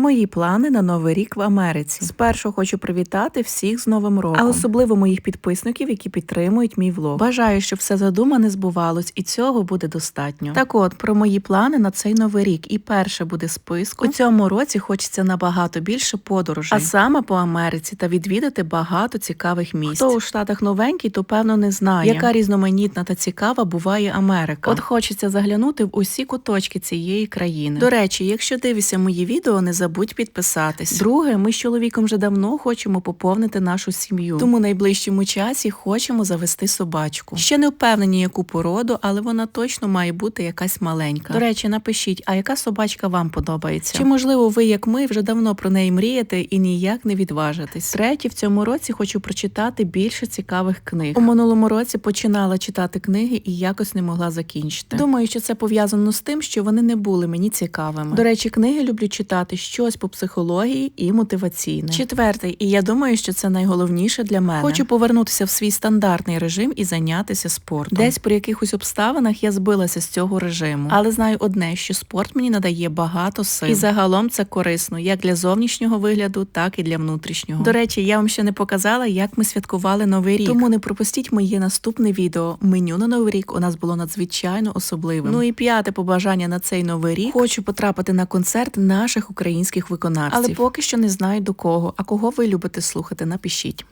Мої плани на новий рік в Америці. Спершу хочу привітати всіх з Новим роком, а особливо моїх підписників, які підтримують мій влог. Бажаю, щоб все задумане збувалось, і цього буде достатньо. Так от про мої плани на цей новий рік. І перше буде списку. У цьому році хочеться набагато більше подорожей, а саме по Америці та відвідати багато цікавих місць. Хто у штатах новенький, то певно не знає, яка різноманітна та цікава буває Америка. От хочеться заглянути в усі куточки цієї країни. До речі, якщо дивишся мої відео, не забудь підписатись. Друге, ми з чоловіком вже давно хочемо поповнити нашу сім'ю. Тому в найближчому часі хочемо завести собачку. Ще не впевнені, яку породу, але вона точно має бути якась маленька. До речі, напишіть, а яка собачка вам подобається? Чи можливо ви, як ми, вже давно про неї мрієте і ніяк не відважитесь? Третє, в цьому році хочу прочитати більше цікавих книг. У минулому році починала читати книги і якось не могла закінчити. Думаю, що це пов'язано з тим, що вони не були мені цікавими. До речі, книги люблю читати щось по психології і мотиваційне. Четвертий, і я думаю, що це найголовніше для мене. Хочу повернутися в свій стандартний режим і зайнятися спортом. Десь при якихось обставинах я збилася з цього режиму, але знаю одне, що спорт мені надає багато сил. І загалом це корисно як для зовнішнього вигляду, так і для внутрішнього. До речі, я вам ще не показала, як ми святкували новий рік. Тому не пропустіть моє наступне відео. Меню на новий рік у нас було надзвичайно особливим. Ну і п'яте побажання на цей новий рік. Хочу потрапити на концерт наших українських виконавців. Але поки що не знаю до кого. А кого ви любите слухати, напишіть.